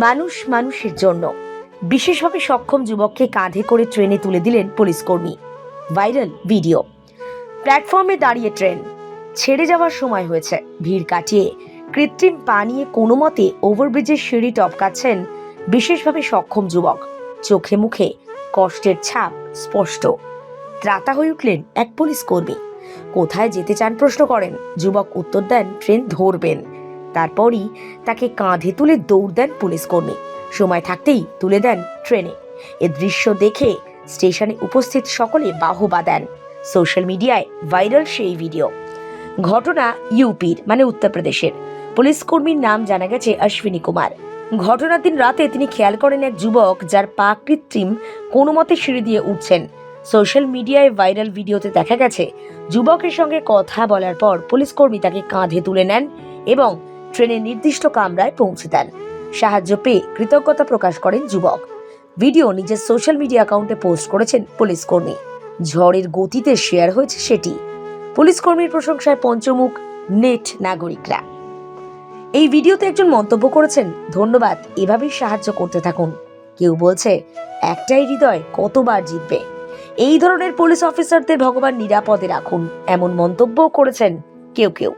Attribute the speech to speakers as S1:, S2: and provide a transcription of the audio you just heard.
S1: মানুষ মানুষের জন্য। বিশেষভাবে সক্ষম যুবককে কাঁধে করে ট্রেনে তুলে দিলেন পুলিশ কর্মী ভাইরাল ভিডিও। প্ল্যাটফর্মে দাঁড়িয়ে ট্রেন। ছেড়ে যাওয়ার সময় হয়েছে। ভিড় কাটিয়ে কৃত্রিম পা নিয়ে কোনো মতে ওভারব্রিজের সিঁড়ি টপকাচ্ছেন বিশেষভাবে সক্ষম যুবক। চোখে মুখে কষ্টের ছাপ স্পষ্ট। ত্রাতা হয়ে উঠলেন এক পুলিশ কর্মী কোথায় যেতে চান প্রশ্ন করেন। যুবক উত্তর দেন, ট্রেন ধরবেন। তারপরই তাকে কাঁধে তুলে দৌড় দেন পুলিশ কর্মী। সময় থাকতেই তুলে দেন ট্রেনে। এ দৃশ্য দেখে স্টেশনে উপস্থিত সকলে বাহবা দেন। সোশ্যাল মিডিয়ায় ভাইরাল সেই ভিডিও। ঘটনা ইউপির মানে উত্তরপ্রদেশের পুলিশ কর্মীর নাম জানা গেছে অশ্বিনী কুমার। ঘটনার দিন রাতে তিনি খেয়াল করেন এক যুবক যার পা কৃত্রিম, কোনো মতে সিঁড়ি দিয়ে উঠছেন। সোশ্যাল মিডিয়ায় ভাইরাল ভিডিওতে দেখা গেছে, যুবকের সঙ্গে কথা বলার পর পুলিশ কর্মী তাকে কাঁধে তুলে নেন এবং ট্রেনের নির্দিষ্ট কামরায় পৌঁছে দেন। সাহায্য পেয়ে কৃতজ্ঞতা প্রকাশ করেন যুবক। ভিডিও নিজের সোশ্যাল মিডিয়া অ্যাকাউন্টে পোস্ট করেছেন পুলিশ কর্মী। ঝড়ের গতিতে শেয়ার হয়েছে সেটি। পুলিশ কর্মীর প্রশংসায় পঞ্চমুখ নেট নাগরিকরা। এই ভিডিওতে একজন মন্তব্য করেছেন, ধন্যবাদ, এভাবেই সাহায্য করতে থাকুন। কেউ বলছে, একটাই হৃদয় কতবার জিতবে? এই ধরনের পুলিশ অফিসারদের ভগবান নিরাপদে রাখুন, এমন মন্তব্যও করেছেন কেউ কেউ।